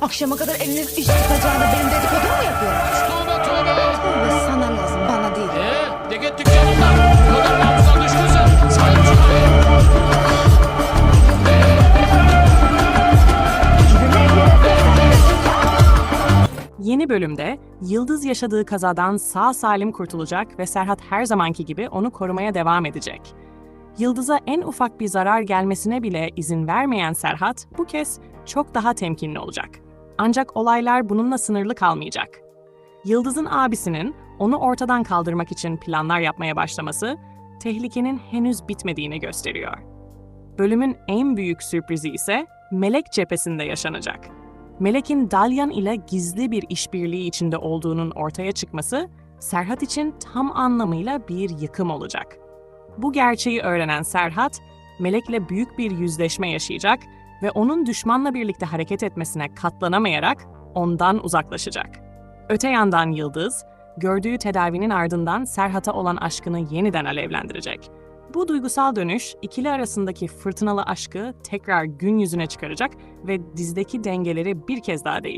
Akşama kadar eliniz iş tutacağına benim dedikodumu mu yapıyorsunuz? Tövbe tövbe. Tövbe sana lazım bana değil. Ee, de git. Bu kadar. Sahip abi. Yeni bölümde Yıldız yaşadığı kazadan sağ salim kurtulacak ve Serhat her zamanki gibi onu korumaya devam edecek. Yıldız'a en ufak bir zarar gelmesine bile izin vermeyen Serhat bu kez çok daha temkinli olacak. Ancak olaylar bununla sınırlı kalmayacak. Yıldız'ın abisinin onu ortadan kaldırmak için planlar yapmaya başlaması tehlikenin henüz bitmediğini gösteriyor. Bölümün en büyük sürprizi ise Melek cephesinde yaşanacak. Melek'in Dalyan ile gizli bir işbirliği içinde olduğunun ortaya çıkması Serhat için tam anlamıyla bir yıkım olacak. Bu gerçeği öğrenen Serhat, Melek'le büyük bir yüzleşme yaşayacak ve onun düşmanla birlikte hareket etmesine katlanamayarak ondan uzaklaşacak. Öte yandan Yıldız, gördüğü tedavinin ardından Serhat'a olan aşkını yeniden alevlendirecek. Bu duygusal dönüş ikili arasındaki fırtınalı aşkı tekrar gün yüzüne çıkaracak ve dizdeki dengeleri bir kez daha değiştirecek.